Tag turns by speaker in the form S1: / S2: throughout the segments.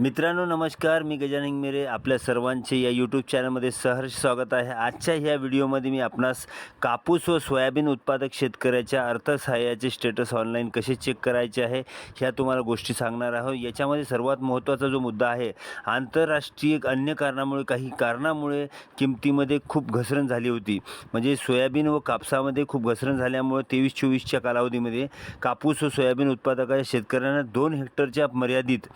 S1: मित्रांनो नमस्कार. मी गजानन मेरे. आपल्या सर्वांचे या यूट्यूब चॅनलमध्ये सहर्ष स्वागत आहे. आजच्या ह्या व्हिडिओमध्ये मी आपणास कापूस व सोयाबीन उत्पादक शेतकऱ्याच्या अर्थसहाय्याचे स्टेटस ऑनलाईन कसे चेक करायचे आहे ह्या तुम्हाला गोष्टी सांगणार आहोत. याच्यामध्ये सर्वात महत्त्वाचा जो मुद्दा आहे आंतरराष्ट्रीय अन्य कारणामुळे काही कारणामुळे किमतीमध्ये खूप घसरण झाली होती. म्हणजे सोयाबीन व कापसामध्ये खूप घसरण झाल्यामुळे तेवीस चोवीसच्या कालावधीमध्ये कापूस व सोयाबीन उत्पादकाच्या शेतकऱ्यांना दोन हेक्टरच्या मर्यादित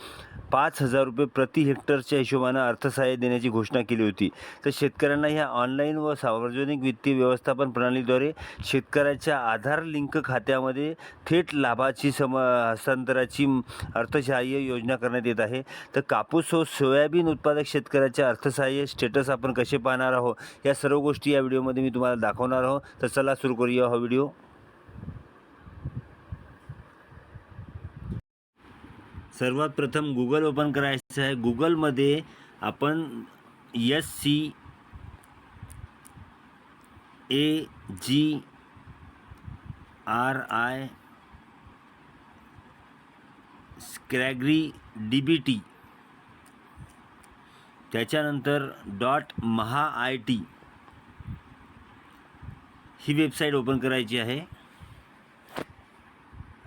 S1: पाच हजार रुपये प्रति हेक्टरच्या हिशोबानं अर्थसहाय्य देण्याची घोषणा केली होती. तर शेतकऱ्यांना ह्या ऑनलाईन व सार्वजनिक वित्तीय व्यवस्थापन प्रणालीद्वारे शेतकऱ्याच्या आधार लिंक खात्यामध्ये थेट लाभाची सम हस्तांतराची अर्थसहाय्य योजना करण्यात येत आहे. तर कापूस व सोयाबीन उत्पादक शेतकऱ्याच्या अर्थसहाय्य स्टेटस आपण कसे पाहणार आहोत? या सर्व गोष्टी या व्हिडिओमध्ये मी तुम्हाला दाखवणार आहोत. तर चला सुरू करूया हा व्हिडिओ. सर्वात प्रथम गुगल ओपन करायचं आहे. गुगलमध्ये आपण S C A G R I स्क्रॅग्री D B T त्याच्यानंतर डॉट महा आय टी ही वेबसाईट ओपन करायची आहे.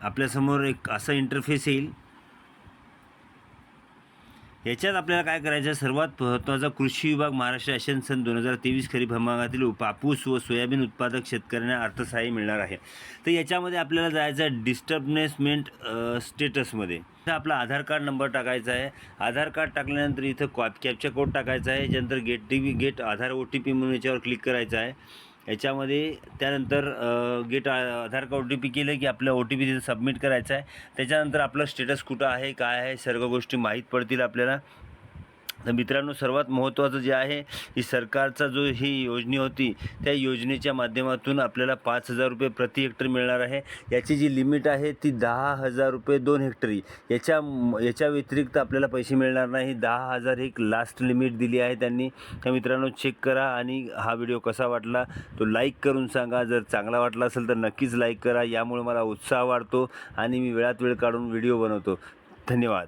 S1: आपल्यासमोर एक असा इंटरफेस येईल. याच्यात आपल्याला काय करायचं आहे सर्वात महत्त्वाचा कृषी विभाग महाराष्ट्र शासन सन दोन हजार तेवीस खरीप हंगामातील कापूस व सोयाबीन उत्पादक शेतकऱ्यांना अर्थसहाय्य मिळणार आहे. तर याच्यामध्ये आपल्याला जायचं आहे डिस्टर्बनेसमेंट स्टेटसमध्ये तर आपला आधार कार्ड नंबर टाकायचा आहे. आधार कार्ड टाकल्यानंतर इथं कॉप कॅपचा कोड टाकायचा आहे. त्यानंतर get T V get Aadhaar O T P म्हणून याच्यावर क्लिक करायचं आहे. याच्यामध्ये त्यानंतर get Aadhaar card O T P केलं की आपलं ओ टी पी तिथं सबमिट करायचं आहे. त्याच्यानंतर आपलं स्टेटस कुठं आहे काय आहे सर्व गोष्टी माहीत पडतील आपल्याला. तर मित्रांनो सर्वात महत्त्वाचं जे आहे ही सरकारचा जो ही योजना होती त्या योजनेच्या माध्यमातून आपल्याला पाच हजार रुपये प्रति हेक्टर मिळणार आहे. याची जी लिमिट आहे ती दहा हजार रुपये दोन हेक्टरी. याच्या याच्या व्यतिरिक्त आपल्याला पैसे मिळणार नाही. दहा हजार एक लास्ट लिमिट दिली आहे त्यांनी. तर मित्रांनो चेक करा आणि हा व्हिडिओ कसा वाटला तो लाईक करून सांगा. जर चांगला वाटला असेल तर नक्कीच लाईक करा. यामुळे मला उत्साह वाढतो आणि मी वेळात वेळ काढून व्हिडिओ बनवतो. धन्यवाद.